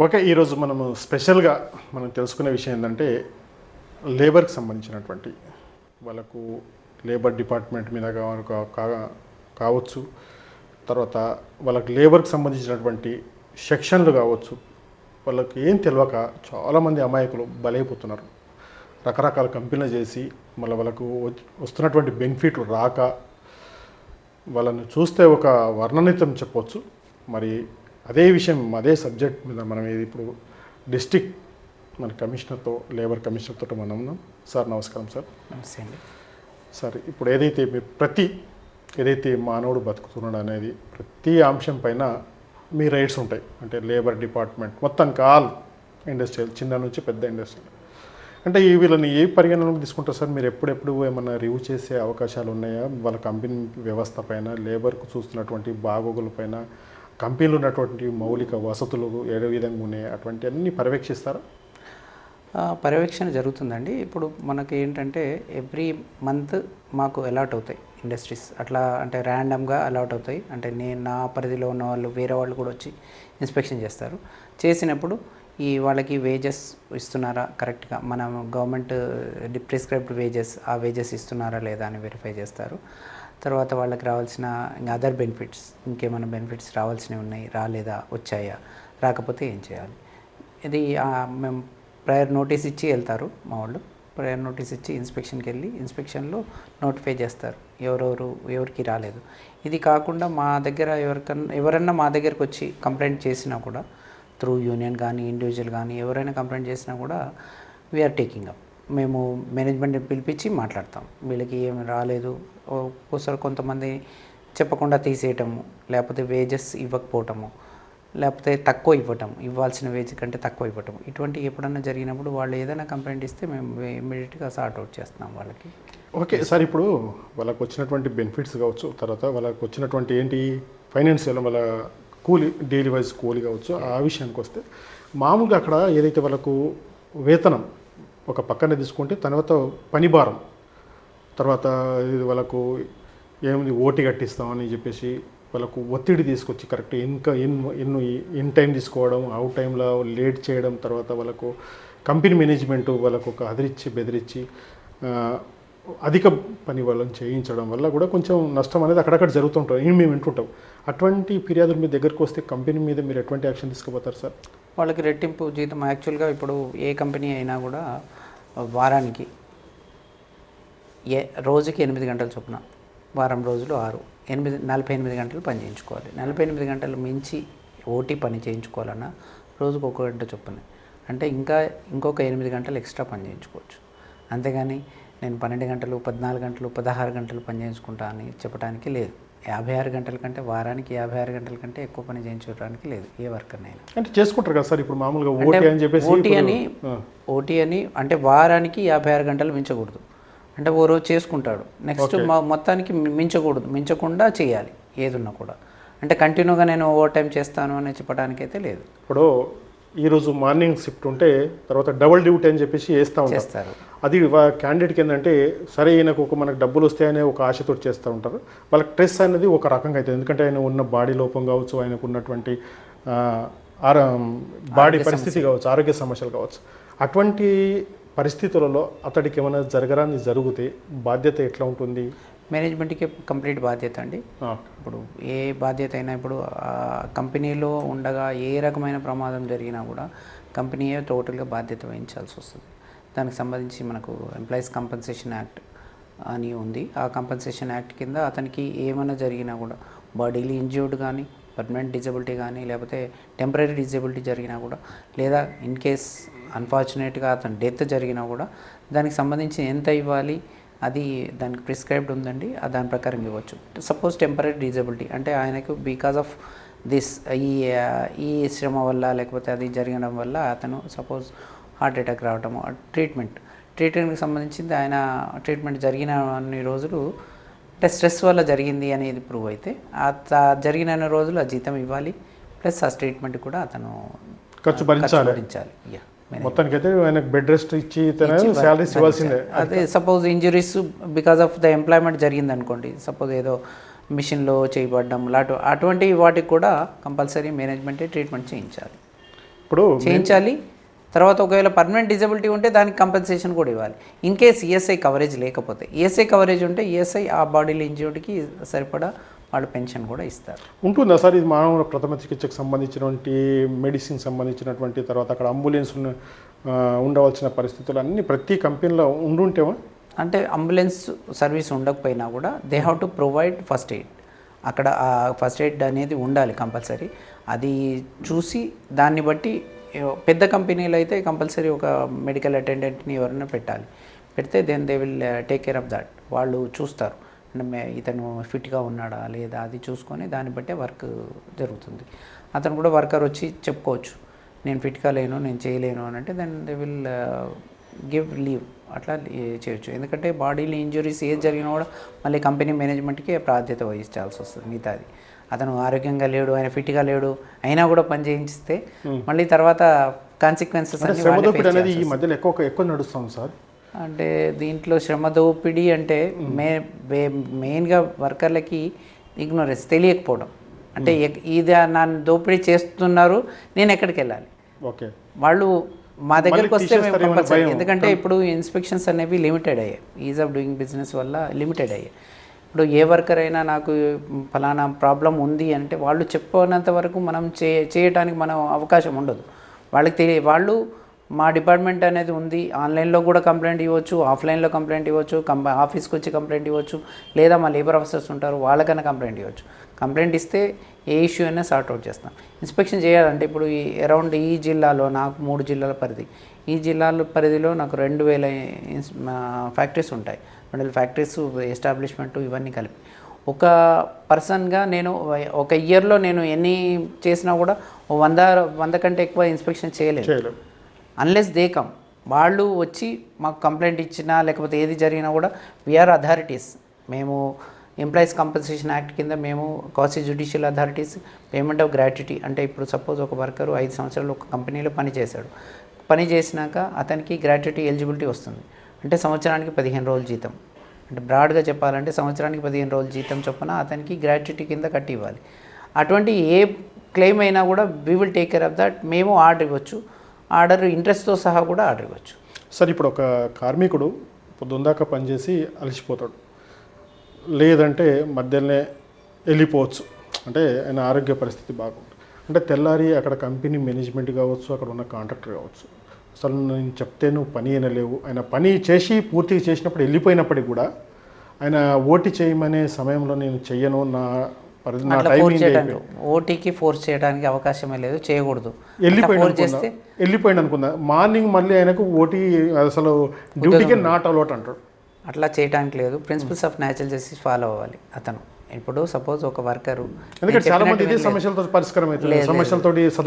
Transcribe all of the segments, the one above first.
Okay ఈరోజు మనము స్పెషల్గా మనం తెలుసుకునే విషయం ఏంటంటే లేబర్కి సంబంధించినటువంటి వాళ్ళకు లేబర్ డిపార్ట్మెంట్ మీద కా- కావచ్చు తర్వాత వాళ్ళకి లేబర్కి సంబంధించినటువంటి సెక్షన్లు కావచ్చు వాళ్ళకి ఏం తెలియక చాలామంది అమాయకులు బలైపోతున్నారు. రకరకాల కంపెనీలు చేసి మళ్ళీ వాళ్ళకు వస్తున్నటువంటి బెనిఫిట్లు రాక వాళ్ళని చూస్తే ఒక వర్ణనితం చెప్పవచ్చు మరి అదే విషయం అదే సబ్జెక్ట్ మీద మనం ఇది ఇప్పుడు డిస్టిక్ మన కమిషనర్తో లేబర్ కమిషనర్తో మనం ఉన్నాం. సార్ నమస్కారం సార్. నమస్తే అండి. సార్ ఇప్పుడు ఏదైతే మీ ప్రతి ఏదైతే మానవుడు బతుకుతున్నాడు అనేది ప్రతి అంశం పైన మీ రైట్స్ ఉంటాయి. అంటే లేబర్ డిపార్ట్మెంట్ మొత్తం ఆల్ ఇండస్ట్రియల్ చిన్న నుంచి పెద్ద ఇండస్ట్రియల్ అంటే ఈ వీళ్ళని ఏ పరిగణనలోకి తీసుకుంటారు సార్? మీరు ఎప్పుడెప్పుడు ఏమన్నా రివ్యూ చేసే అవకాశాలు ఉన్నాయా? వాళ్ళ కంపెనీ వ్యవస్థ పైన లేబర్కు చూస్తున్నటువంటి బాగోగుల పైన కంపెనీలు ఉన్నటువంటి మౌలిక వసతులు ఏ విధంగా ఉన్నాయి? అటువంటి అన్ని పర్యవేక్షిస్తారా? పర్యవేక్షణ జరుగుతుందండి. ఇప్పుడు మనకి ఏంటంటే ఎవ్రీ మంత్ మాకు అలాట్ అవుతాయి ఇండస్ట్రీస్ అట్లా అంటే ర్యాండమ్గా అలాట్ అవుతాయి. అంటే నేను నా పరిధిలో ఉన్న వాళ్ళు వేరే వాళ్ళు కూడా వచ్చి ఇన్స్పెక్షన్ చేస్తారు. చేసినప్పుడు ఈ వాళ్ళకి వేజెస్ ఇస్తున్నారా కరెక్ట్గా మనం గవర్నమెంట్ ప్రిస్క్రైబ్డ్ వేజెస్ ఆ వేజెస్ ఇస్తున్నారా లేదా అని వెరిఫై చేస్తారు. తర్వాత వాళ్ళకి రావాల్సిన ఇంకా అదర్ బెనిఫిట్స్ ఇంకేమైనా బెనిఫిట్స్ రావాల్సినవి ఉన్నాయి రాలేదా వచ్చాయా రాకపోతే ఏం చేయాలి? ఇది మేము ప్రయర్ నోటీస్ ఇచ్చి వెళ్తారు మా వాళ్ళు. ప్రయర్ నోటీస్ ఇచ్చి ఇన్స్పెక్షన్కి వెళ్ళి ఇన్స్పెక్షన్లో నోటిఫై చేస్తారు. ఎవరెవరు ఎవరికి రాలేదు. ఇది కాకుండా మా దగ్గర ఎవరికన్నా ఎవరన్నా మా దగ్గరకు వచ్చి కంప్లైంట్ చేసినా కూడా త్రూ యూనియన్ కానీ ఇండివిజువల్ కానీ ఎవరైనా కంప్లైంట్ చేసినా కూడా వీఆర్ టేకింగ్ అప్ మేము మేనేజ్మెంట్ పిలిపించి మాట్లాడతాం. వీళ్ళకి ఏమి రాలేదు ఒక్కోసారి కొంతమంది చెప్పకుండా తీసేయటము లేకపోతే వేజెస్ ఇవ్వకపోవటము లేకపోతే తక్కువ ఇవ్వటం ఇవ్వాల్సిన వేజ్ కంటే తక్కువ ఇవ్వటం ఇటువంటి ఎప్పుడన్నా జరిగినప్పుడు వాళ్ళు ఏదైనా కంప్లైంట్ ఇస్తే మేము ఇమీడియట్గా సార్ట్ అవుట్ చేస్తున్నాం వాళ్ళకి. ఓకే సార్ ఇప్పుడు వాళ్ళకు వచ్చినటువంటి బెనిఫిట్స్ కావచ్చు తర్వాత వాళ్ళకు వచ్చినటువంటి ఏంటి ఫైనాన్షియల్ వాళ్ళ కూలి డైలీ వైజ్ కూలి కావచ్చు ఆ విషయానికి వస్తే మామూలుగా అక్కడ ఏదైతే వాళ్ళకు వేతనం ఒక పక్కన తీసుకుంటే తర్వాత పని భారం తర్వాత ఇది వాళ్ళకు ఏముంది ఓటీ కట్టిస్తామని చెప్పేసి వాళ్ళకు ఒత్తిడి తీసుకొచ్చి కరెక్ట్ ఇంకా ఇన్ ఇన్ ఇన్ టైం తీసుకోవడం అవుట్ టైంలో లేట్ చేయడం తర్వాత వాళ్ళకు కంపెనీ మేనేజ్మెంట్ వాళ్ళకు ఒక అదిరిచ్చి బెదిరించి అధిక పని వాళ్ళని చేయించడం వల్ల కూడా కొంచెం నష్టం అనేది అక్కడక్కడ జరుగుతుంటాం ఇవి మేము వింటుంటాం. అటువంటి ఫిర్యాదులు మీ దగ్గరకు వస్తే కంపెనీ మీద మీరు ఎటువంటి యాక్షన్ తీసుకుపోతారు సార్? వాళ్ళకి రెట్టింపు జీతం యాక్చువల్గా ఇప్పుడు ఏ కంపెనీ అయినా కూడా వారానికి ఏ రోజుకి ఎనిమిది గంటల చొప్పున వారం రోజులు ఆరు ఎనిమిది నలభై ఎనిమిది గంటలు పని చేయించుకోవాలి. నలభై ఎనిమిది గంటలు మించి ఓటీ పని చేయించుకోవాలన్నా రోజుకు ఒక గంట చొప్పున. అంటే ఇంకా ఇంకొక ఎనిమిది గంటలు ఎక్స్ట్రా పని చేయించుకోవచ్చు. అంతేగాని నేను పన్నెండు గంటలు పద్నాలుగు గంటలు పదహారు గంటలు పని చేయించుకుంటా అని చెప్పడానికి లేదు. యాభై ఆరు గంటల కంటే వారానికి యాభై ఆరు గంటల కంటే ఎక్కువ పని చేయించుకోవడానికి లేదు ఏ వర్కర్నైనా. అంటే చేసుకుంటారు కదా సార్ ఇప్పుడు మామూలుగా ఓటీ అని చెప్పేసి ఓటీ అని. ఓటీ అని అంటే వారానికి యాభై ఆరు గంటలు మించకూడదు. అంటే ఓ రోజు చేసుకుంటాడు. నెక్స్ట్ మా మొత్తానికి మించకూడదు. మించకుండా చేయాలి ఏదున్నా కూడా. అంటే కంటిన్యూగా నేను ఓవర్ టైం చేస్తాను అని చెప్పడానికి అయితే లేదు. ఇప్పుడు ఈరోజు మార్నింగ్ షిఫ్ట్ ఉంటే తర్వాత డబుల్ డ్యూటీ అని చెప్పేసి వేస్తూ ఉంటారు. అది వా- క్యాండిడేట్కి ఏంటంటే సరే ఈయనకు ఒక మనకు డబ్బులు వస్తాయనే ఒక ఆశతో చేస్తూ ఉంటారు. వాళ్ళకి స్ట్రెస్ అనేది ఒక రకంగా అవుతుంది. ఎందుకంటే ఆయన ఉన్న బాడీ లోపం కావచ్చు ఆయనకు ఉన్నటువంటి బాడీ పరిస్థితి కావచ్చు ఆరోగ్య సమస్యలు కావచ్చు. అటువంటి పరిస్థితులలో అతడికి ఏమైనా జరగరాని జరిగితే బాధ్యత ఎట్లా ఉంటుంది? మేనేజ్మెంట్కి కంప్లీట్ బాధ్యత అండి. ఇప్పుడు ఏ బాధ్యత అయినా ఇప్పుడు కంపెనీలో ఉండగా ఏ రకమైన ప్రమాదం జరిగినా కూడా కంపెనీయే టోటల్గా బాధ్యత వహించాల్సి వస్తుంది. దానికి సంబంధించి మనకు ఎంప్లాయీస్ కంపెన్సేషన్ యాక్ట్ అని ఉంది. ఆ కంపెన్సేషన్ యాక్ట్ కింద అతనికి ఏమైనా జరిగినా కూడా బాడీలీ ఇంజ్యూర్డ్ కానీ పర్మనెంట్ డిజబిలిటీ కానీ లేకపోతే టెంపరీ డిజబిలిటీ జరిగినా కూడా లేదా ఇన్ కేస్ అన్ఫార్చునేట్గా అతను డెత్ జరిగినా కూడా దానికి సంబంధించి ఎంత ఇవ్వాలి అది దానికి ప్రిస్క్రైబ్డ్ ఉందండి ఆ దాని ప్రకారం ఇవ్వచ్చు. సపోజ్ టెంపరీ డిజబిలిటీ అంటే ఆయనకు బికాస్ ఆఫ్ దిస్ ఈ ఈ శ్రమ వల్ల లేకపోతే అది జరగడం వల్ల అతను సపోజ్ హార్ట్ అటాక్ రావటము ట్రీట్మెంట్ ట్రీట్మెంట్కి సంబంధించింది ఆయన ట్రీట్మెంట్ జరిగిన అన్ని రోజులు అంటే స్ట్రెస్ వల్ల జరిగింది అనేది ప్రూవ్ అయితే జరిగిన రోజులు ఆ జీతం ఇవ్వాలి ప్లస్ ఆ ట్రీట్మెంట్ కూడా అతను ఖర్చు భరించాలి. మొత్తానికి అయితే ఆయనకు బెడ్ రెస్ట్ ఇచ్చి శాలరీస్ ఇవ్వాల్సిందే. అదే suppose injuries because of the employment జరిగింది అనుకోండి సపోజ్ ఏదో మిషన్లో చేయబడ్డం లాంటి అటువంటి వాటికి కూడా కంపల్సరీ మేనేజ్మెంటే ట్రీట్మెంట్ చేయించాలి. ఇప్పుడు చేయించాలి తర్వాత ఒకవేళ పర్మనెంట్ డిజబిలిటీ ఉంటే దానికి కంపెన్సేషన్ కూడా ఇవ్వాలి. ఇన్ కేస్ ఈఎస్ఐ కవరేజ్ లేకపోతే. ఈఎస్ఐ కవరేజ్ ఉంటే ఈఎస్ఐ ఆ బాడీలో ఇంజ్యూర్డ్కి సరిపడా వాళ్ళు పెన్షన్ కూడా ఇస్తారు. ఉంటుందా సార్? ఇది మానవ ప్రథమ చికిత్సకు సంబంధించినటువంటి మెడిసిన్ సంబంధించినటువంటి తర్వాత అక్కడ అంబులెన్స్ ఉండవలసిన పరిస్థితులు అన్నీ ప్రతి కంపెనీలో ఉండుంటేమా అంటే అంబులెన్స్ సర్వీస్ ఉండకపోయినా కూడా they have to provide first aid అక్కడ ఫస్ట్ ఎయిడ్ అనేది ఉండాలి కంపల్సరీ అది చూసి దాన్ని బట్టి పెద్ద కంపెనీలు అయితే కంపల్సరీ ఒక మెడికల్ అటెండెంట్ని ఎవరైనా పెట్టాలి. పెడితే then they will take care of that వాళ్ళు చూస్తారు. అంటే మే- ఇతను ఫిట్గా ఉన్నాడా లేదా అది చూసుకొని దాన్ని బట్టే వర్క్ జరుగుతుంది. అతను కూడా వర్కర్ వచ్చి చెప్పుకోవచ్చు. నేను ఫిట్గా లేను నేను చేయలేను అని అంటే then they will give leave అట్లా చేయొచ్చు. ఎందుకంటే బాడీలో ఇంజురీస్ ఏది జరిగినా కూడా మళ్ళీ కంపెనీ మేనేజ్మెంట్కి ప్రాధాన్యత వహించాల్సి వస్తుంది మిగతాది. అతను ఆరోగ్యంగా లేడు ఆయన ఫిట్గా లేడు అయినా కూడా పని చేయించితే మళ్ళీ తర్వాత కాన్సిక్వెన్సెస్ అనేది ఈ మధ్యలో ఎక్కువ ఎక్కువ నడుస్తుంది సార్. అంటే దీంట్లో శ్రమ దోపిడీ అంటే మే మెయిన్గా వర్కర్లకి ఇగ్నోరెన్స్ తెలియకపోవడం. అంటే ఇది నన్ను దోపిడీ చేస్తున్నారు నేను ఎక్కడికి వెళ్ళాలి? ఓకే. వాళ్ళు మా దగ్గరికి వస్తే మేము కంపల్సరీ. ఎందుకంటే ఇప్పుడు ఇన్స్పెక్షన్స్ అనేవి లిమిటెడ్ అయ్యాయి. ఈజ్ ఆఫ్ డూయింగ్ బిజినెస్ వల్ల లిమిటెడ్ అయ్యాయి. ఇప్పుడు ఏ వర్కర్ అయినా నాకు ఫలానా ప్రాబ్లం ఉంది అంటే వాళ్ళు చెప్పనంత వరకు మనం చే చేయడానికి మనం అవకాశం ఉండదు. వాళ్ళకి తెలియ వాళ్ళు మా డిపార్ట్మెంట్ అనేది ఉంది ఆన్లైన్లో కూడా కంప్లైంట్ ఇవ్వచ్చు ఆఫ్లైన్లో కంప్లైంట్ ఇవ్వచ్చు కంప ఆఫీస్కి వచ్చి కంప్లైంట్ ఇవ్వచ్చు లేదా మా లేబర్ ఆఫీసర్స్ ఉంటారు వాళ్ళకైనా కంప్లైంట్ ఇవ్వచ్చు. కంప్లైంట్ ఇస్తే ఏ ఇష్యూ అయినా సార్ట్ అవుట్ చేస్తాం. ఇన్స్పెక్షన్ చేయాలంటే ఇప్పుడు ఈ అరౌండ్ ఈ జిల్లాలో నాకు మూడు జిల్లాల పరిధి. ఈ జిల్లాల పరిధిలో నాకు రెండు వేల ఇన్స్- మా ఫ్యాక్టరీస్ ఉంటాయి. రెండు వేల ఫ్యాక్టరీస్ ఎస్టాబ్లిష్మెంట్ ఇవన్నీ కలిపి. ఒక పర్సన్గా నేను ఒక ఇయర్లో నేను ఎన్ని చేసినా కూడా వంద వంద కంటే ఎక్కువ ఇన్స్పెక్షన్ చేయలేదు. చేయలేం అన్లెస్ దే కమ్ వాళ్ళు వచ్చి మాకు కంప్లైంట్ ఇచ్చినా లేకపోతే ఏది జరిగినా కూడా వీఆర్ అథారిటీస్ మేము ఎంప్లాయీస్ కంపెన్సేషన్ యాక్ట్ కింద మేము కాసి judicial authorities payment of gratuity అంటే ఇప్పుడు సపోజ్ ఒక వర్కరు ఐదు సంవత్సరాలు ఒక కంపెనీలో పని చేశాడు పని చేసినాక అతనికి గ్రాట్యుటీ ఎలిజిబిలిటీ వస్తుంది. అంటే సంవత్సరానికి పదిహేను రోజులు జీతం. అంటే బ్రాడ్గా చెప్పాలంటే సంవత్సరానికి పదిహేను రోజులు జీతం చొప్పున అతనికి గ్రాట్యుటీ కింద కట్టి ఇవ్వాలి అటువంటి ఏ క్లెయిమ్ అయినా కూడా we will take care of that. మేము ఆర్డర్ ఇవ్వచ్చు. ఆర్డర్ ఇంట్రెస్ట్తో సహా కూడా ఆర్డర్ ఇవ్వచ్చు. సార్ ఇప్పుడు ఒక కార్మికుడు పొద్దుందాకా పనిచేసి అలసిపోతాడు. లేదంటే మధ్యలోనే వెళ్ళిపోవచ్చు. అంటే ఆయన ఆరోగ్య పరిస్థితి బాగుంటుంది. అంటే తెల్లారి అక్కడ కంపెనీ మేనేజ్మెంట్ కావచ్చు అక్కడ ఉన్న కాంట్రాక్టర్ కావచ్చు. అసలు నేను చెప్తే నువ్వు పని లేవు ఆయన పని చేసి పూర్తిగా చేసినప్పుడు వెళ్ళిపోయినప్పటికి కూడా ఆయన ఓటీ చేయమనే సమయంలో నేను చెయ్యను. నా పరిధి నా ఓటీకి ఫోర్స్ చేయడానికి అవకాశమే లేదు. చేయకూడదు. వెళ్ళిపోయింది ఫోర్స్ చేస్తే అనుకుందా? మార్నింగ్ మళ్ళీ ఆయనకు ఓటీ అసలు డ్యూటీకే నాట్ అలౌట్ అంటాడు. అట్లా చేయడానికి లేదు. Principles of natural justice follow అవ్వాలి అతను. ఇప్పుడు సపోజ్ ఒక వర్కరు.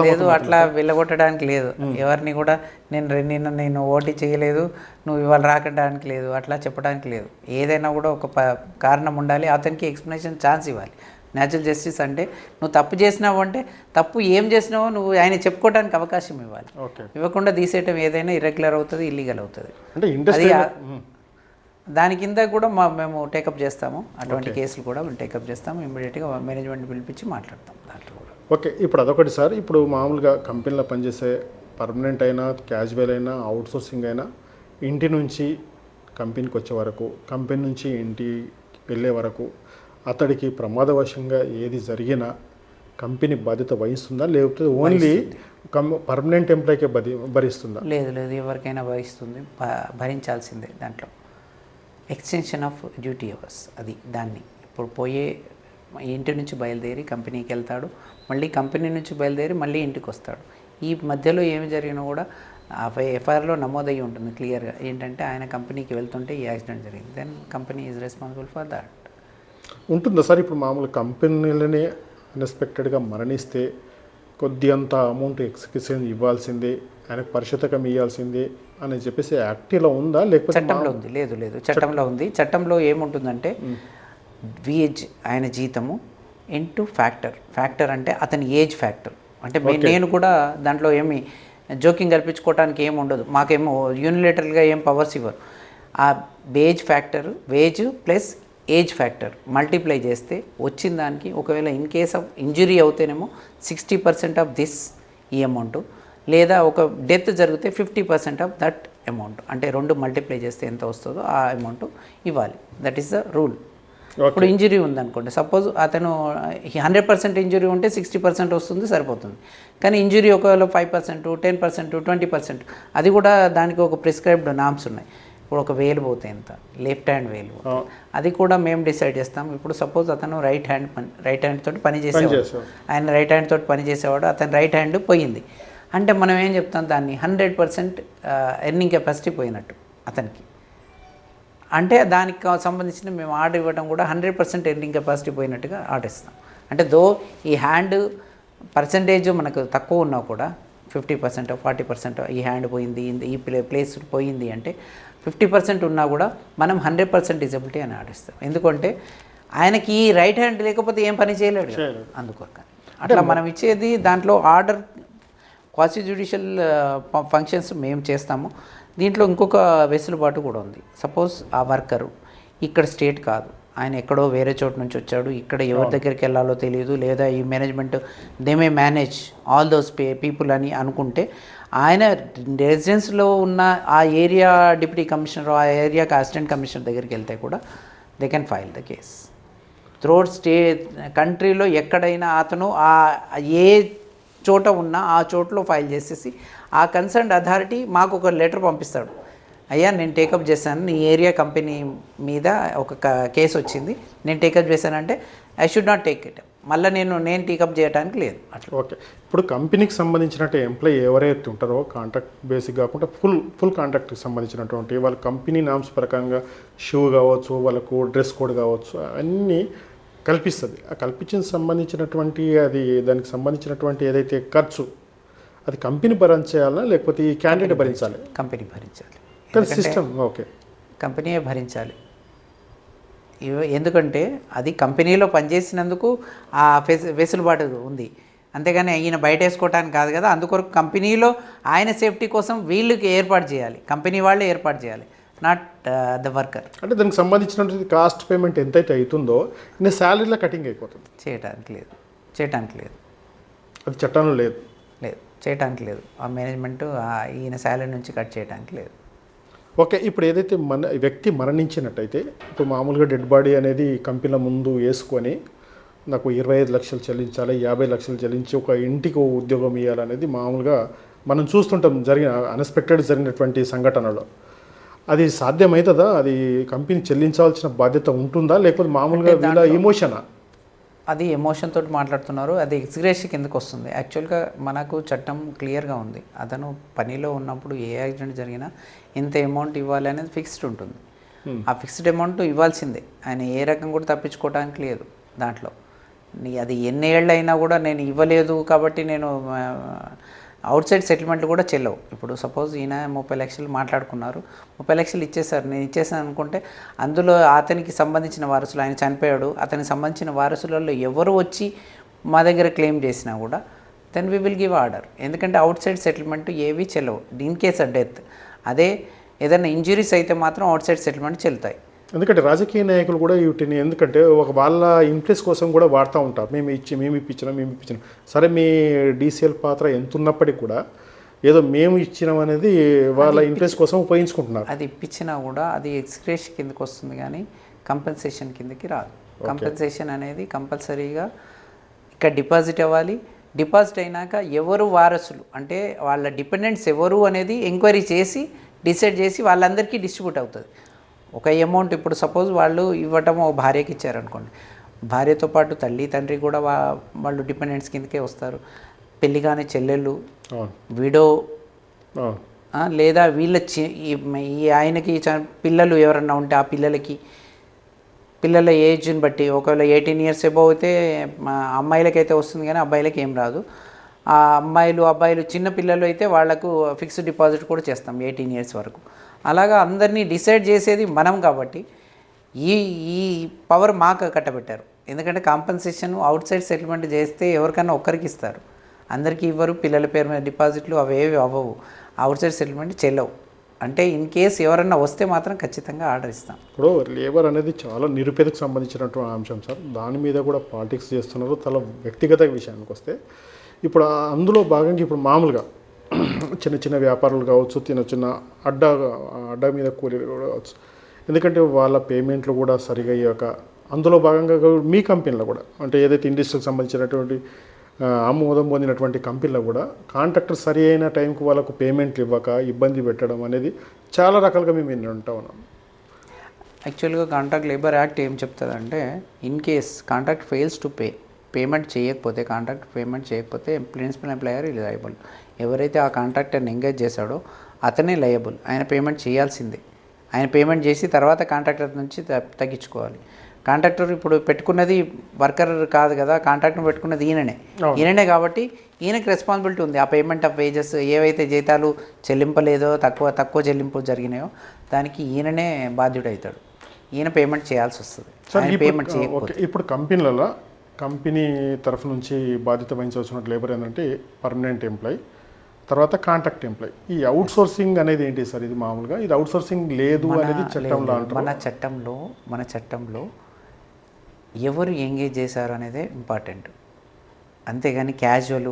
లేదు. అట్లా వెళ్ళగొట్టడానికి లేదు. ఎవరిని కూడా నేను నిన్న నేను ఓటీ చేయలేదు నువ్వు ఇవాళ రాకడానికి లేదు అట్లా చెప్పడానికి లేదు. ఏదైనా కూడా ఒక కారణం ఉండాలి అతనికి ఎక్స్ప్లెనేషన్ ఛాన్స్ ఇవ్వాలి. న్యాచురల్ జస్టిస్ అంటే నువ్వు తప్పు చేసినావు అంటే తప్పు ఏం చేసినావో నువ్వు ఆయన చెప్పుకోవడానికి అవకాశం ఇవ్వాలి. ఇవ్వకుండా తీసేయటం ఏదైనా ఇర్రెగ్యులర్ అవుతుంది ఇల్లీగల్ అవుతుంది. అంటే దాని కింద కూడా మా మేము టేకప్ చేస్తాము. అటువంటి కేసులు కూడా మేము టేకప్ చేస్తాము. ఇమీడియట్గా మేనేజ్మెంట్ పిలిపించి మాట్లాడతాం దాంట్లో కూడా. ఓకే ఇప్పుడు అదొకటి సార్. ఇప్పుడు మామూలుగా కంపెనీలో పనిచేసే పర్మనెంట్ అయినా క్యాజువల్ అయినా అవుట్సోర్సింగ్ అయినా ఇంటి నుంచి కంపెనీకి వచ్చే వరకు కంపెనీ నుంచి ఇంటి వెళ్ళే వరకు అతడికి ప్రమాదవశంగా ఏది జరిగినా కంపెనీ బాధ్యత వహిస్తుందా? లేకపోతే ఓన్లీ కం పర్మనెంట్ ఎంప్లాయ్కే భరిస్తుందా? లేదు లేదు. ఎవరికైనా భరిస్తుంది భ- భరించాల్సిందే దాంట్లో. Extension of duty hours. అది దాన్ని. ఇప్పుడు పోయే ఇంటి నుంచి బయలుదేరి కంపెనీకి వెళ్తాడు. మళ్ళీ కంపెనీ నుంచి బయలుదేరి మళ్ళీ ఇంటికి వస్తాడు. ఈ మధ్యలో ఏమి జరిగినా కూడా ఆ ఎఫ్ఐఆర్లో నమోదయ్యి ఉంటుంది క్లియర్గా. ఏంటంటే ఆయన కంపెనీకి వెళ్తుంటే ఈ యాక్సిడెంట్ జరిగింది. Then company is responsible for that. ఉంటుందా సార్? ఇప్పుడు మామూలు కంపెనీలనే అన్ఎక్స్పెక్టెడ్గా మరణిస్తే కొద్ది అంత అమౌంట్ ఎక్స్క్యూషన్ ఇవ్వాల్సిందే. ఆయనకు పరిశుతకం ఇవ్వాల్సిందే అని చెప్పేసి యాక్ట్ ఇలా ఉందా? లేకపోతే చట్టంలో ఉంది. లేదు లేదు. చట్టంలో ఉంది. చట్టంలో ఏముంటుందంటే విఏజ్ ఆయన జీతము ఇంటూ ఫ్యాక్టర్ ఫ్యాక్టర్ అంటే అతని ఏజ్ ఫ్యాక్టర్ అంటే నేను కూడా దాంట్లో ఏమి జోకింగ్ కల్పించుకోవడానికి ఏమి ఉండదు. మాకేమో యూనిలేటర్గా ఏం పవర్స్ ఇవ్వరు. ఆ wage factor wage plus age factor multiply చేస్తే వచ్చిన దానికి ఒకవేళ ఇన్ కేస్ ఆఫ్ ఇంజురీ అవుతేనేమో సిక్స్టీ పర్సెంట్ ఆఫ్ దిస్ ఈ అమౌంట్ లేదా ఒక డెత్ జరిగితే fifty percent of that amount అంటే రెండు మల్టిప్లై చేస్తే ఎంత వస్తుందో ఆ అమౌంట్ ఇవ్వాలి. దట్ ఈస్ ద రూల్ ఇప్పుడు ఇంజురీ ఉందనుకోండి. సపోజ్ అతను హండ్రెడ్ పర్సెంట్ ఇంజురీ ఉంటే సిక్స్టీ పర్సెంట్ వస్తుంది సరిపోతుంది. కానీ ఇంజురీ ఒకవేళ five percent ten percent twenty percent అది కూడా దానికి ఒక ప్రిస్క్రైబ్డ్ నామ్స్ ఉన్నాయి. ఇప్పుడు ఒక వేలు పోతే ఎంత? లెఫ్ట్ హ్యాండ్ వేలు. అది కూడా మేము డిసైడ్ చేస్తాం. ఇప్పుడు సపోజ్ అతను రైట్ హ్యాండ్ పని రైట్ హ్యాండ్ తోటి పని చేసేవాడు. ఆయన రైట్ హ్యాండ్ తోటి పని చేసేవాడు అతని రైట్ హ్యాండ్ పోయింది. అంటే మనం ఏం చెప్తాం దాన్ని? హండ్రెడ్ పర్సెంట్ ఎర్నింగ్ కెపాసిటీ పోయినట్టు అతనికి. అంటే దానికి సంబంధించిన మేము ఆర్డర్ ఇవ్వడం కూడా హండ్రెడ్ పర్సెంట్ ఎర్నింగ్ కెపాసిటీ పోయినట్టుగా ఆర్డర్ ఇస్తాం అంటే దో ఈ హ్యాండ్ పర్సంటేజ్ మనకు తక్కువ ఉన్నా కూడా ఫిఫ్టీ పర్సెంట్ ఫార్టీ పర్సెంట్ ఈ హ్యాండ్ పోయింది ఈ ప్లే ప్లేస్ పోయింది అంటే ఫిఫ్టీ పర్సెంట్ ఉన్నా కూడా మనం హండ్రెడ్ పర్సెంట్ డిజబిలిటీ అని ఆర్డర్ ఇస్తాం ఎందుకంటే ఆయనకి ఈ రైట్ హ్యాండ్ లేకపోతే ఏం పని చేయలేడు. అందుకొరకని అట్లా మనం ఇచ్చేది దాంట్లో ఆర్డర్ క్వాసి జ్యుడిషియల్ ఫంక్షన్స్ మేము చేస్తాము. దీంట్లో ఇంకొక వెసులుబాటు కూడా ఉంది. సపోజ్ ఆ వర్కరు ఇక్కడ స్టేట్ కాదు. ఆయన ఎక్కడో వేరే చోటు నుంచి వచ్చాడు. ఇక్కడ ఎవరి దగ్గరికి వెళ్ళాలో తెలియదు. లేదా ఈ management they may manage all those pay people అని అనుకుంటే ఆయన రెసిడెన్స్లో ఉన్న ఆ ఏరియా డిప్యూటీ కమిషనర్ ఆ ఏరియాకి అసిస్టెంట్ కమిషనర్ దగ్గరికి వెళ్తే కూడా they can file the case throughout stay కంట్రీలో ఎక్కడైనా అతను ఆ ఏ చోట ఉన్నా ఆ చోట్లో ఫైల్ చేసేసి ఆ కన్సర్న్ అథారిటీ మాకు ఒక లెటర్ పంపిస్తాడు. అయ్యా నేను టేకప్ చేశాను. నీ ఏరియా కంపెనీ మీద ఒక క- కేసు వచ్చింది. నేను టేకప్ చేశానంటే I should not take it. మళ్ళీ నేను నేను టేకప్ చేయడానికి లేదు. అట్లా. ఓకే. ఇప్పుడు కంపెనీకి సంబంధించినట్టు ఎంప్లాయీ ఎవరైతే ఉంటారో కాంట్రాక్ట్ బేసిక్ కాకుండా ఫుల్ ఫుల్ కాంట్రాక్ట్కి సంబంధించినటువంటి వాళ్ళ కంపెనీ నామ్స్ ప్రకారంగా షూ కావచ్చు వాళ్ళకు డ్రెస్ కోడ్ కావచ్చు అన్నీ కల్పిస్తుంది. ఆ కల్పించిన సంబంధించినటువంటి అది దానికి సంబంధించినటువంటి ఏదైతే ఖర్చు అది కంపెనీ భరించాలా లేకపోతే ఈ క్యాండిడేట్ భరించాలి. కంపెనీ భరించాలి. కానీ సిస్టమ్ ఓకే. కంపెనీయే భరించాలి. ఎందుకంటే అది కంపెనీలో పనిచేసినందుకు ఆ ఫెసి వెసులుబాటు ఉంది. అంతేగాని ఈయన బయట వేసుకోవటానికి కాదు కదా అందుకొరకు కంపెనీలో ఆయన సేఫ్టీ కోసం వీళ్ళకి ఏర్పాటు చేయాలి. కంపెనీ వాళ్ళే ఏర్పాటు చేయాలి. నాట్ ద వర్కర్ అంటే దానికి సంబంధించినటువంటి కాస్ట్ పేమెంట్ ఎంతైతే అవుతుందో ఇంకా శాలరీలో కటింగ్ అయిపోతుంది. చేయటానికి లేదు. చేయటానికి లేదు. అది చట్టంలో లేదు. లేదు. చేయటానికి లేదు. ఆ మేనేజ్మెంట్ ఈయన శాలరీ నుంచి కట్ చేయడానికి లేదు. ఓకే ఇప్పుడు ఏదైతే మన వ్యక్తి మరణించినట్టయితే ఇప్పుడు మామూలుగా డెడ్ బాడీ అనేది కంపెనీల ముందు వేసుకొని నాకు ఇరవై ఐదు లక్షలు చెల్లించాలి యాభై లక్షలు చెల్లించి ఒక ఇంటికి ఉద్యోగం ఇవ్వాలనేది మామూలుగా మనం చూస్తుంటాం జరిగిన అన్ఎక్స్పెక్టెడ్ జరిగినటువంటి సంఘటనలో. అది సాధ్యమవుతుందా అది కంపెనీ చెల్లించాల్సిన బాధ్యత ఉంటుందా? లేకపోతే మామూలుగా వీళ్ళ ఇమోషనా అది ఎమోషన్ తోటి మాట్లాడుతున్నారు. అది ఎక్స్గ్రేషన్ కిందకు వస్తుంది? యాక్చువల్గా మనకు చట్టం క్లియర్గా ఉంది. అతను పనిలో ఉన్నప్పుడు ఏ యాక్సిడెంట్ జరిగినా ఇంత అమౌంట్ ఇవ్వాలి అనేది ఫిక్స్డ్ ఉంటుంది. ఆ ఫిక్స్డ్ అమౌంట్ ఇవ్వాల్సిందే. ఆయన ఏ రకం కూడా తప్పించుకోవడానికి లేదు దాంట్లో. నీ అది ఎన్ని ఏళ్ళు అయినా కూడా నేను ఇవ్వలేదు కాబట్టి నేను అవుట్ సైడ్ సెటిల్మెంట్లు కూడా చెల్లవు. ఇప్పుడు సపోజ్ ఈయన ముప్పై లక్షలు మాట్లాడుకున్నారు. ముప్పై లక్షలు ఇచ్చేసారు నేను ఇచ్చేసాను అనుకుంటే అందులో అతనికి సంబంధించిన వారసులు ఆయన చనిపోయాడు. అతనికి సంబంధించిన వారసులలో ఎవరు వచ్చి మా దగ్గర క్లెయిమ్ చేసినా కూడా then we will give order ఎందుకంటే అవుట్ సైడ్ సెటిల్మెంట్ ఏవి చెల్లవు. In case of death. అదే ఏదైనా ఇంజురీస్ అయితే మాత్రం అవుట్ సైడ్ సెటిల్మెంట్ చెల్లుతాయి. ఎందుకంటే రాజకీయ నాయకులు కూడా వీటిని ఎందుకంటే ఒక వాళ్ళ ఇంట్రెస్ కోసం కూడా వాడుతూ ఉంటారు. మేము ఇచ్చి మేము ఇప్పించినాం మేము ఇప్పించినాం. సరే మీ డీసీఎల్ పాత్ర ఎంత ఉన్నప్పటికీ కూడా ఏదో మేము ఇచ్చినాం అనేది వాళ్ళ ఇంట్రెస్ట్ కోసం ఉపయోగించుకుంటున్నారు. అది ఇప్పించినా కూడా అది ఎక్స్గ్రేషన్ కిందకి వస్తుంది కానీ కంపెన్సేషన్ కిందకి రాదు. కంపెన్సేషన్ అనేది కంపల్సరీగా ఇక్కడ డిపాజిట్ అవ్వాలి. డిపాజిట్ అయినాక ఎవరు వారసులు అంటే వాళ్ళ డిపెండెంట్స్ ఎవరు అనేది ఎంక్వైరీ చేసి డిసైడ్ చేసి వాళ్ళందరికీ డిస్ట్రిబ్యూట్ అవుతుంది. ఒక అమౌంట్ ఇప్పుడు సపోజ్ వాళ్ళు ఇవ్వటం ఒక భార్యకి ఇచ్చారనుకోండి. భార్యతో పాటు తల్లి తండ్రి కూడా వాళ్ళు డిపెండెంట్స్ కిందకే వస్తారు. పెళ్ళి కాని చెల్లెళ్ళు విడో లేదా వీళ్ళ ఈ ఆయనకి పిల్లలు ఎవరన్నా ఉంటే ఆ పిల్లలకి. పిల్లల ఏజ్ని బట్టి ఒకవేళ ఎయిటీన్ ఇయర్స్ ఎబో అయితే మా అమ్మాయిలకైతే వస్తుంది కానీ అబ్బాయిలకి ఏం రాదు. ఆ అమ్మాయిలు అబ్బాయిలు చిన్న పిల్లలు అయితే వాళ్ళకు ఫిక్స్డ్ డిపాజిట్ కూడా చేస్తాం ఎయిటీన్ ఇయర్స్ వరకు. అలాగా అందరినీ డిసైడ్ చేసేది మనం కాబట్టి ఈ ఈ పవర్ మాకు కట్టబెట్టారు. ఎందుకంటే కాంపన్సేషన్ అవుట్ సైడ్ సెటిల్మెంట్ చేస్తే ఎవరికైనా ఒక్కరికి ఇస్తారు. అందరికీ ఇవ్వరు పిల్లల పేరు మీద డిపాజిట్లు అవేవి అవ్వవు. అవుట్ సైడ్ సెటిల్మెంట్ చెల్లవు. అంటే ఇన్ కేస్ ఎవరన్నా వస్తే మాత్రం ఖచ్చితంగా ఆర్డర్ ఇస్తాం. ఇప్పుడు లేబర్ అనేది చాలా నిరుపేదకు సంబంధించినటువంటి అంశం సార్. దాని మీద కూడా పాలిటిక్స్ చేస్తున్నారు. చాలా వ్యక్తిగత విషయానికి వస్తే ఇప్పుడు అందులో భాగంగా ఇప్పుడు మామూలుగా చిన్న చిన్న వ్యాపారులు కావచ్చు చిన్న చిన్న అడ్డా అడ్డా మీద కూలీలు కూడా కావచ్చు. ఎందుకంటే వాళ్ళ పేమెంట్లు కూడా సరిగా అయ్యాక అందులో భాగంగా మీ కంపెనీలో కూడా అంటే ఏదైతే ఇండస్ట్రీకి సంబంధించినటువంటి ఆమోదం పొందినటువంటి కంపెనీలో కూడా కాంట్రాక్టర్ సరి అయిన టైంకి వాళ్ళకు పేమెంట్లు ఇవ్వక ఇబ్బంది పెట్టడం అనేది చాలా రకాలుగా మేము విని ఉంటా ఉన్నాం. యాక్చువల్గా కాంట్రాక్ట్ లేబర్ యాక్ట్ ఏం చెప్తుందంటే in case contract fails to pay payment చేయకపోతే కాంట్రాక్ట్ పేమెంట్ చేయకపోతే ప్రిన్సిపల్ ఎంప్లాయర్ లయబుల్. ఎవరైతే ఆ కాంట్రాక్టర్ని ఎంగేజ్ చేశాడో అతనే లయబుల్. ఆయన పేమెంట్ చేయాల్సిందే. ఆయన పేమెంట్ చేసి తర్వాత కాంట్రాక్టర్ నుంచి తగ్గించుకోవాలి. కాంట్రాక్టర్ ఇప్పుడు పెట్టుకున్నది వర్కర్ కాదు కదా కాంట్రాక్టర్ పెట్టుకున్నది ఈయననే. ఈయననే కాబట్టి ఈయనకి రెస్పాన్సిబిలిటీ ఉంది. ఆ పేమెంట్ ఆఫ్ వేజెస్ ఏవైతే జీతాలు చెల్లింపలేదో తక్కువ తక్కువ చెల్లింపు జరిగినాయో దానికి ఈయననే బాధ్యుడవుతాడు ఈయన పేమెంట్ చేయాల్సి వస్తుంది పేమెంట్ ఇప్పుడు కంపెనీలలో కంపెనీ తరఫు నుంచి బాధ్యత వహించవలసిన లేబర్ ఏంటంటే పర్మనెంట్ ఎంప్లాయ్ తర్వాత కాంట్రాక్ట్ ఎంప్లాయ్ ఈ అవుట్ సోర్సింగ్ అనేది ఏంటి సార్? ఇది మామూలుగా ఇది అవుట్ సోర్సింగ్ లేదు అనేది చట్టంలో మన చట్టంలో మన చట్టంలో ఎవరు ఎంగేజ్ చేశారు అనేదే ఇంపార్టెంట్ అంతేగాని క్యాజువల్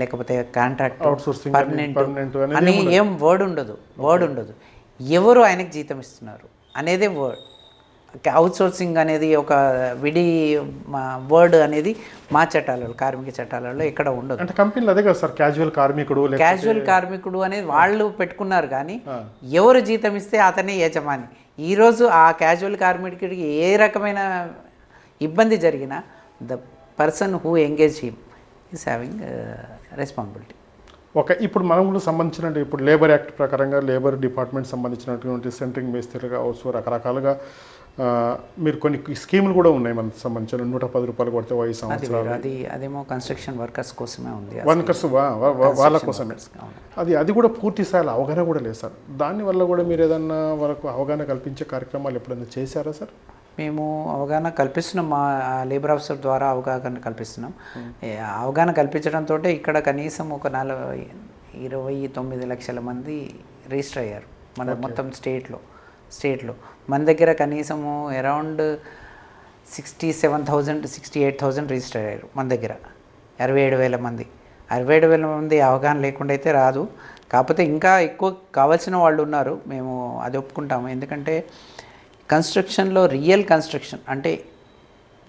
లేకపోతే కాంట్రాక్ట్ అని, permanent పర్మనెంట్ అని ఏం వర్డ్ ఉండదు వర్డ్ ఉండదు. ఎవరు ఆయనకి జీతం ఇస్తున్నారు అనేదే వర్డ్ అవుట్ సోర్సింగ్ అనేది ఒక విడి వర్డ్ అనేది మా చట్టాలలో కార్మిక చట్టాలలో ఎక్కడ ఉండదు. అంటే కంపెనీలు అదే కదా సార్ క్యాజువల్ కార్మికుడు క్యాజువల్ కార్మికుడు అనేది వాళ్ళు పెట్టుకున్నారు కానీ ఎవరు జీతం ఇస్తే అతనే యజమాని. ఈరోజు ఆ క్యాజువల్ కార్మికుడికి ఏ రకమైన ఇబ్బంది జరిగినా the person who engage him is having responsibility ఒక ఇప్పుడు మనం కూడా సంబంధించిన ఇప్పుడు లేబర్ యాక్ట్ ప్రకారంగా లేబర్ డిపార్ట్మెంట్ సంబంధించినటువంటి సెంట్రింగ్ మేస్త్రీలు కావచ్చు రకరకాలుగా మీరు కొన్ని స్కీములు కూడా ఉన్నాయి మనకు సంబంధించిన నూట పది రూపాయలు కొడితే ఐదు అది సంవత్సరాలు. అది అదేమో కన్స్ట్రక్షన్ వర్కర్స్ కోసమే ఉంది వర్కర్స్ వాళ్ళ కోసమే. అది అది కూడా పూర్తి స్థాయిలో అవగాహన కూడా లేదు సార్. దానివల్ల కూడా మీరు ఏదన్నా వాళ్ళకు అవగాహన కల్పించే కార్యక్రమాలు ఎప్పుడైనా చేశారా సార్? మేము అవగాహన కల్పిస్తున్నాం. మా లేబర్ ఆఫీసర్ ద్వారా అవగాహన కల్పిస్తున్నాం. ఏ, అవగాహన కల్పించడంతో ఇక్కడ కనీసం ఒక నలభై ఇరవై తొమ్మిది లక్షల మంది రిజిస్టర్ అయ్యారు మన మొత్తం స్టేట్లో స్టేట్లో మన దగ్గర కనీసము around sixty seven thousand sixty eight thousand register అయ్యారు మన దగ్గర. అరవై ఏడు వేల మంది. అరవై ఏడు వేల మంది అవగాహన లేకుండా అయితే రాదు. కాకపోతే ఇంకా ఎక్కువ కావాల్సిన వాళ్ళు ఉన్నారు. మేము అది ఒప్పుకుంటాము. ఎందుకంటే కన్స్ట్రక్షన్లో రియల్ కన్స్ట్రక్షన్ అంటే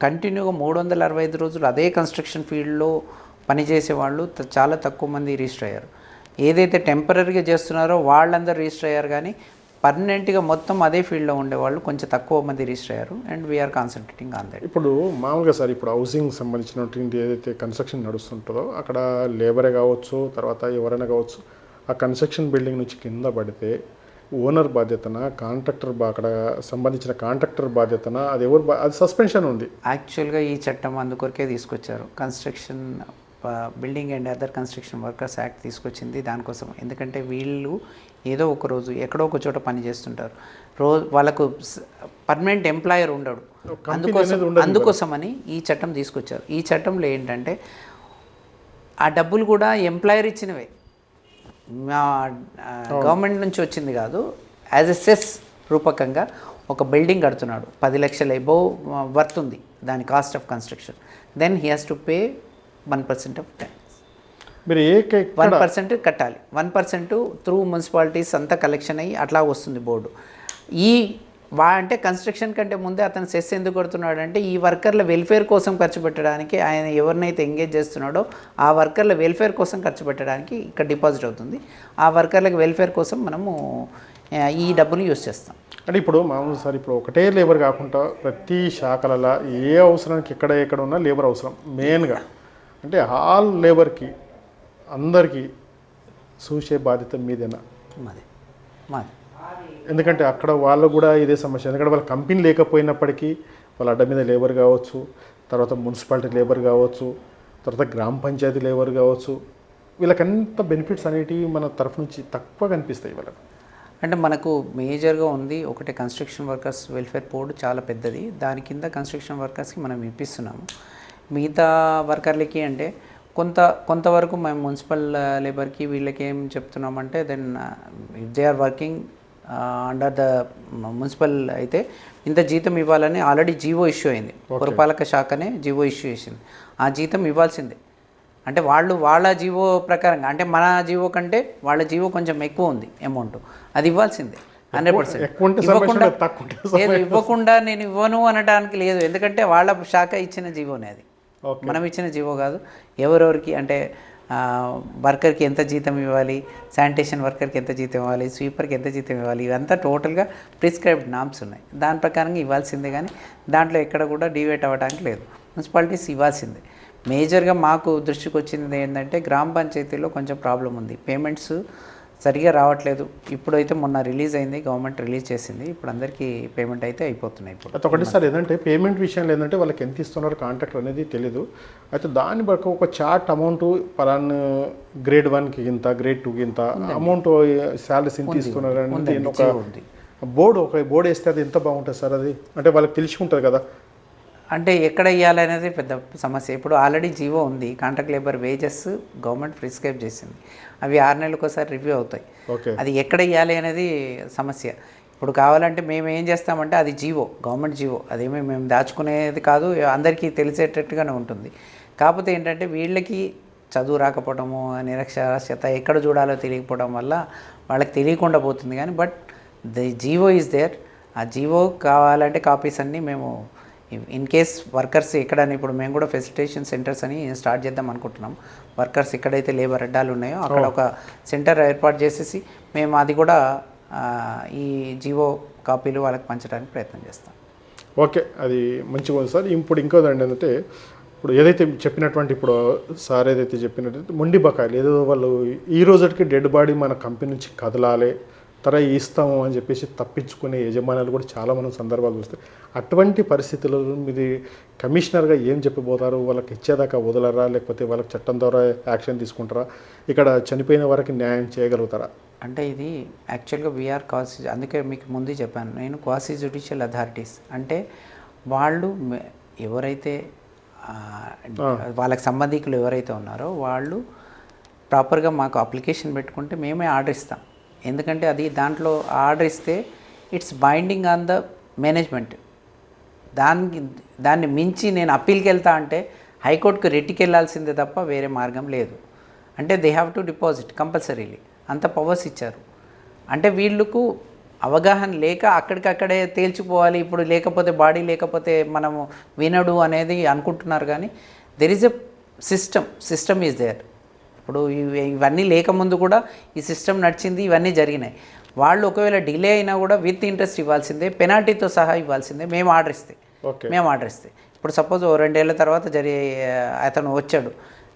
కంటిన్యూగా మూడు వందల అరవై ఐదు రోజులు అదే కన్స్ట్రక్షన్ ఫీల్డ్లో పనిచేసే వాళ్ళు చాలా తక్కువ మంది రిజిస్టర్ అయ్యారు. ఏదైతే టెంపరీగా చేస్తున్నారో వాళ్ళందరూ రిజిస్టర్ అయ్యారు కానీ పర్మనెంట్గా మొత్తం అదే ఫీల్డ్లో ఉండేవాళ్ళు కొంచెం తక్కువ మంది రిజిస్టర్ అయ్యారు. And we are concentrating on that ఇప్పుడు మామూలుగా సార్ ఇప్పుడు హౌసింగ్ సంబంధించినటువంటి ఏదైతే కన్స్ట్రక్షన్ నడుస్తుంటుందో అక్కడ లేబరే కావచ్చు తర్వాత ఎవరైనా కావచ్చు ఆ కన్స్ట్రక్షన్ బిల్డింగ్ నుంచి కింద పడితే ఓనర్ బాధ్యతన కాంట్రాక్టర్ బా అక్కడ సంబంధించిన కాంట్రాక్టర్ బాధ్యతన అది ఎవరు బా- అది సస్పెన్షన్ ఉంది. యాక్చువల్గా ఈ చట్టం అందుకొరకే తీసుకొచ్చారు. Construction building and other construction workers act తీసుకొచ్చింది దానికోసం. ఎందుకంటే వీళ్ళు ఏదో ఒక రోజు ఎక్కడో ఒక చోట పని చేస్తుంటారు. రోజు వాళ్ళకు పర్మనెంట్ ఎంప్లాయర్ ఉండడు. అందుకోసం అందుకోసమని ఈ చట్టం తీసుకొచ్చారు. ఈ చట్టంలో ఏంటంటే ఆ డబ్బులు కూడా ఎంప్లాయర్ ఇచ్చినవే. మా గవర్నమెంట్ నుంచి వచ్చింది కాదు యాజ్ ఎ సెస్ రూపకంగా ఒక బిల్డింగ్ కడుతున్నాడు. పది లక్షల ఎబో వర్త్ ఉంది. దాని cost of construction. Then he has to pay one percent of tax మీరు ఏ వన్ పర్సెంట్ కట్టాలి. వన్ పర్సెంట్ త్రూ మున్సిపాలిటీస్ అంతా కలెక్షన్ అయ్యి అట్లా వస్తుంది బోర్డు. ఈ వా అంటే కన్స్ట్రక్షన్ కంటే ముందే అతను సెస్ ఎందుకు కొడుతున్నాడు అంటే ఈ వర్కర్ల వెల్ఫేర్ కోసం ఖర్చు పెట్టడానికి ఆయన ఎవరినైతే ఎంగేజ్ చేస్తున్నాడో ఆ వర్కర్ల వెల్ఫేర్ కోసం ఖర్చు పెట్టడానికి ఇక్కడ డిపాజిట్ అవుతుంది. ఆ వర్కర్లకు వెల్ఫేర్ కోసం మనము ఈ డబ్బులు యూస్ చేస్తాం. అంటే ఇప్పుడు మామూలు సార్ ఇప్పుడు ఒకటే లేబర్ కాకుండా ప్రతి శాఖలలో ఏ అవసరానికి ఎక్కడ ఎక్కడ ఉన్నా లేబర్ అవసరం మెయిన్గా. అంటే ఆల్ లేబర్కి అందరికీ చూసే బాధ్యత మీదేనా? మాది. మాది. ఎందుకంటే అక్కడ వాళ్ళు కూడా ఇదే సమస్య. ఎందుకంటే వాళ్ళ కంపెనీ లేకపోయినప్పటికీ వాళ్ళ అడ్డ మీద లేబర్ కావచ్చు తర్వాత మున్సిపాలిటీ లేబర్ కావచ్చు తర్వాత గ్రామ పంచాయతీ లేబర్ కావచ్చు. వీళ్ళకంత బెనిఫిట్స్ అనేటివి మన తరఫు నుంచి తక్కువ కనిపిస్తాయి వాళ్ళకి. అంటే మనకు మేజర్గా ఉంది ఒకటి కన్స్ట్రక్షన్ వర్కర్స్ వెల్ఫేర్ బోర్డు చాలా పెద్దది. దాని కింద కన్స్ట్రక్షన్ వర్కర్స్కి మనం ఇప్పిస్తున్నాము. మిగతా వర్కర్లకి అంటే కొంత కొంతవరకు మేము మున్సిపల్ లేబర్కి వీళ్ళకి ఏం చెప్తున్నామంటే then if they are working under the municipal అయితే ఇంత జీతం ఇవ్వాలని ఆల్రెడీ జీవో ఇష్యూ అయింది. పురపాలక శాఖనే జీవో ఇష్యూ చేసింది. ఆ జీతం ఇవ్వాల్సిందే. అంటే వాళ్ళు వాళ్ళ జీవో ప్రకారంగా అంటే మన జీవో కంటే వాళ్ళ జీవో కొంచెం ఎక్కువ ఉంది అమౌంట్. అది ఇవ్వాల్సిందే. Hundred percent. ఇవ్వకుండా లేదు. ఇవ్వకుండా నేను ఇవ్వను అనడానికి లేదు. ఎందుకంటే వాళ్ళ శాఖ ఇచ్చిన జీవోనే అది. మనం ఇచ్చిన జీవో కాదు. ఎవరెవరికి అంటే వర్కర్కి ఎంత జీతం ఇవ్వాలి శానిటేషన్ వర్కర్కి ఎంత జీతం ఇవ్వాలి స్వీపర్కి ఎంత జీతం ఇవ్వాలి ఇవంతా టోటల్గా ప్రిస్క్రైబ్డ్ నామ్స్ ఉన్నాయి. దాని ప్రకారంగా ఇవ్వాల్సిందే కానీ దాంట్లో ఎక్కడ కూడా డివేట్ అవ్వడానికి లేదు. మున్సిపాలిటీస్ ఇవ్వాల్సిందే. మేజర్గా మాకు దృష్టికి వచ్చింది ఏంటంటే గ్రామ పంచాయతీలో కొంచెం ప్రాబ్లం ఉంది. పేమెంట్స్ సరిగా రావట్లేదు. ఇప్పుడైతే మొన్న రిలీజ్ అయింది గవర్నమెంట్ రిలీజ్ చేసింది. ఇప్పుడు అందరికీ పేమెంట్ అయితే అయిపోతున్నాయి ఇప్పుడు. ఒకటి సార్ ఏంటంటే పేమెంట్ విషయంలో ఏంటంటే వాళ్ళకి ఎంత ఇస్తున్నారు కాంట్రాక్ట్ అనేది తెలియదు అయితే దాన్ని బట్టి ఒక చార్ట్ అమౌంట్ పలానా గ్రేడ్ వన్కి ఇంత గ్రేడ్ టూకి ఇంత అమౌంట్ శాలరీస్ ఇంత ఇస్తున్నారు అనేది ఒక బోర్డు ఒక బోర్డు వేస్తే అది ఎంత బాగుంటుంది సార్ అది? అంటే వాళ్ళకి తెలిసి ఉంటుంది కదా. అంటే ఎక్కడ ఇవ్వాలి అనేది పెద్ద సమస్య. ఇప్పుడు ఆల్రెడీ జీవో ఉంది. Contract labour wages government prescribe చేసింది. అవి ఆరు నెలలకు ఒకసారి రివ్యూ అవుతాయి. ఓకే. అది ఎక్కడ ఇవ్వాలి అనేది సమస్య. ఇప్పుడు కావాలంటే మేము ఏం చేస్తామంటే అది జీవో గవర్నమెంట్ జీవో. అదేమీ మేము దాచుకునేది కాదు. అందరికీ తెలిసేటట్టుగానే ఉంటుంది. కాకపోతే ఏంటంటే వీళ్ళకి చదువు రాకపోవడము నిరక్షరాస్యత ఎక్కడ చూడాలో తెలియకపోవడం వల్ల వాళ్ళకి తెలియకుండా పోతుంది కానీ but the GO is there. ఆ జీవో కావాలంటే కాపీస్ అన్నీ మేము ఇన్ కేస్ వర్కర్స్ ఎక్కడని ఇప్పుడు మేము కూడా ఫెసిలిటేషన్ సెంటర్స్ అని స్టార్ట్ చేద్దాం అనుకుంటున్నాం. వర్కర్స్ ఎక్కడైతే లేబర్ అడ్డాలు ఉన్నాయో అక్కడ ఒక సెంటర్ ఏర్పాటు చేసేసి మేము అది కూడా ఈ జీవో కాపీలు వాళ్ళకి పంచడానికి ప్రయత్నం చేస్తాం. ఓకే అది మంచిగా ఉంది సార్. ఇప్పుడు ఇంకోదండి ఏంటంటే ఇప్పుడు ఏదైతే చెప్పినటువంటి ఇప్పుడు సార్ ఏదైతే చెప్పినట్టు మొండి బకాయిలు ఏదో వాళ్ళు ఈ రోజుకి డెడ్ బాడీ మన కంపెనీ నుంచి కదలాలి తర్వాత ఇస్తాము అని చెప్పేసి తప్పించుకునే యజమానులు కూడా చాలా మనం సందర్భాలు చూస్తాయి అటువంటి పరిస్థితులలో మీది కమిషనర్గా ఏం చెప్పబోతారు? వాళ్ళకి ఇచ్చేదాకా వదలరా? లేకపోతే వాళ్ళకి చట్టం ద్వారా యాక్షన్ తీసుకుంటారా? ఇక్కడ చనిపోయిన వారికి న్యాయం చేయగలుగుతారా? అంటే ఇది యాక్చువల్గా వీఆర్ క్వాసి అందుకే మీకు ముందే చెప్పాను. నేను క్వాసి జుడిషియల్ అథారిటీస్ అంటే వాళ్ళు ఎవరైతే వాళ్ళకి సంబంధికులు ఎవరైతే ఉన్నారో వాళ్ళు ప్రాపర్గా మాకు అప్లికేషన్ పెట్టుకుంటే మేమే ఆర్డర్ ఇస్తాం. ఎందుకంటే అది దాంట్లో ఆర్డర్ ఇస్తే it's binding on the management. దానికి దాన్ని మించి నేను అప్పీల్కి వెళ్తా అంటే హైకోర్టుకు రెట్టికి వెళ్ళాల్సిందే తప్ప వేరే మార్గం లేదు. అంటే they have to deposit compulsorily అంత పవర్స్ ఇచ్చారు. అంటే వీళ్ళకు అవగాహన లేక అక్కడికక్కడే తేల్చిపోవాలి ఇప్పుడు లేకపోతే బాడీ లేకపోతే మనము వినడు అనేది అనుకుంటున్నారు కానీ there is a system system is there ఇప్పుడు ఇవి- ఇవన్నీ లేకముందు కూడా ఈ సిస్టమ్ నడిచింది ఇవన్నీ జరిగినాయి. వాళ్ళు ఒకవేళ డిలే అయినా కూడా విత్ ఇంట్రెస్ట్ ఇవ్వాల్సిందే పెనాల్టీతో సహా ఇవ్వాల్సిందే మేము ఆర్డర్ ఇస్తే. ఓకే. మేము ఆర్డర్ ఇస్తే. ఇప్పుడు సపోజ్ ఓ రెండేళ్ళ తర్వాత జరి అతను వచ్చాడు.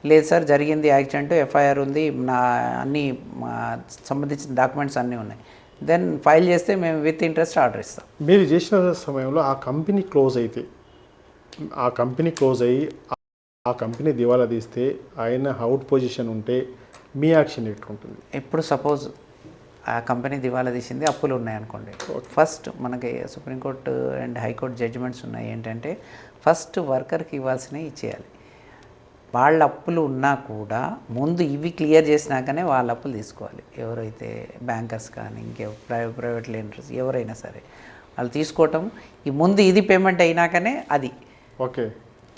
లేదు సార్ జరిగింది యాక్సిడెంట్ ఎఫ్ఐఆర్ ఉంది నా అన్ని సంబంధించిన డాక్యుమెంట్స్ అన్నీ ఉన్నాయి. దెన్ ఫైల్ చేస్తే మేము విత్ ఇంట్రెస్ట్ ఆర్డర్ ఇస్తాం. మీరు చేసిన సమయంలో ఆ కంపెనీ క్లోజ్ అయితే ఆ కంపెనీ క్లోజ్ అయ్యి ఆ- కంపెనీ దివాలా తీస్తే ఆయన అవుట్ పొజిషన్ ఉంటే మీ యాక్షన్ ఎట్లుంటుంది? ఇప్పుడు సపోజ్ ఆ కంపెనీ దివాలా తీసింది అప్పులు ఉన్నాయనుకోండి ఫస్ట్ మనకి సుప్రీంకోర్టు అండ్ హైకోర్టు జడ్జిమెంట్స్ ఉన్నాయి ఏంటంటే ఫస్ట్ వర్కర్కి ఇవ్వాల్సినవి ఇచ్చేయాలి. వాళ్ళ అప్పులు ఉన్నా కూడా ముందు ఇవి క్లియర్ చేసినాకనే వాళ్ళ అప్పులు తీసుకోవాలి. ఎవరైతే బ్యాంకర్స్ కానీ ఇంకే ప్రైవేట్ ప్రైవేట్ లెండర్స్ ఎవరైనా సరే. వాళ్ళు తీసుకోవటం ఈ ముందు ఇది పేమెంట్ అయినాకనే అది. ఓకే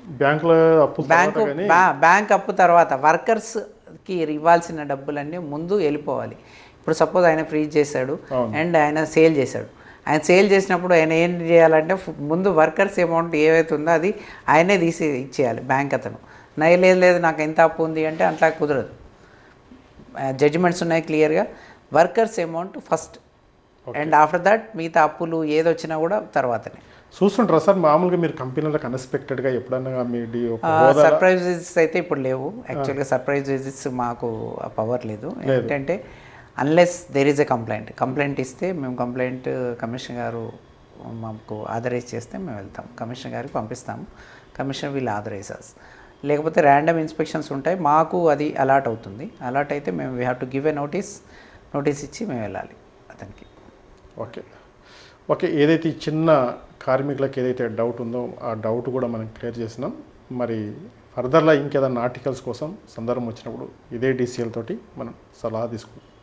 బ్యాంకులో అప్పు బ్యాంకు అప్పు తర్వాత వర్కర్స్కి ఇవ్వాల్సిన డబ్బులన్నీ ముందు వెళ్ళిపోవాలి. ఇప్పుడు సపోజ్ ఆయన ఫ్రీజ్ చేశాడు. అండ్ ఆయన సేల్ చేశాడు. ఆయన సేల్ చేసినప్పుడు ఆయన ఏం చేయాలంటే ముందు వర్కర్స్ అమౌంట్ ఏవైతే ఉందో అది ఆయనే తీసి ఇచ్చేయాలి బ్యాంక్ అతను. నా లేదు లేదు నాకు ఎంత అప్పు ఉంది అంటే అట్లా కుదరదు. జడ్జిమెంట్స్ ఉన్నాయి క్లియర్గా workers amount first and after that మిగతా అప్పులు ఏదొచ్చినా కూడా తర్వాతనే. చూస్తుంటారా సార్ మామూలుగా మీరు కంపెనీలకు అన్ఎక్స్పెక్టెడ్గా ఎప్పుడన్నా మీ సర్ప్రైజ్ విజిట్స్ అయితే ఇప్పుడు లేవు. యాక్చువల్గా సర్ప్రైజ్ విజిట్స్ మాకు ఆ పవర్ లేదు. ఏంటంటే unless there is a complaint complaint ఇస్తే మేము కంప్లైంట్ కమిషనర్ గారు మాకు ఆథరైజ్ చేస్తే మేము వెళ్తాం. కమిషనర్ గారికి పంపిస్తాము కమిషనర్ వీళ్ళు ఆథరైజ్ అస్ లేకపోతే ర్యాండమ్ ఇన్స్పెక్షన్స్ ఉంటాయి. మాకు అది అలాట్ అవుతుంది. అలాట్ అయితే మేము we have to give a notice notice ఇచ్చి మేము వెళ్ళాలి. ఓకే. ఓకే ఏదైతే ఈ చిన్న కార్మికులకు ఏదైతే డౌట్ ఉందో ఆ డౌట్ కూడా మనం క్లియర్ చేసినాం. మరి ఫర్దర్లా ఇంకేదైనా ఆర్టికల్స్ కోసం సందర్భం వచ్చినప్పుడు ఇదే డీసీఎల్ తోటి మనం సలహా తీసుకుంటాం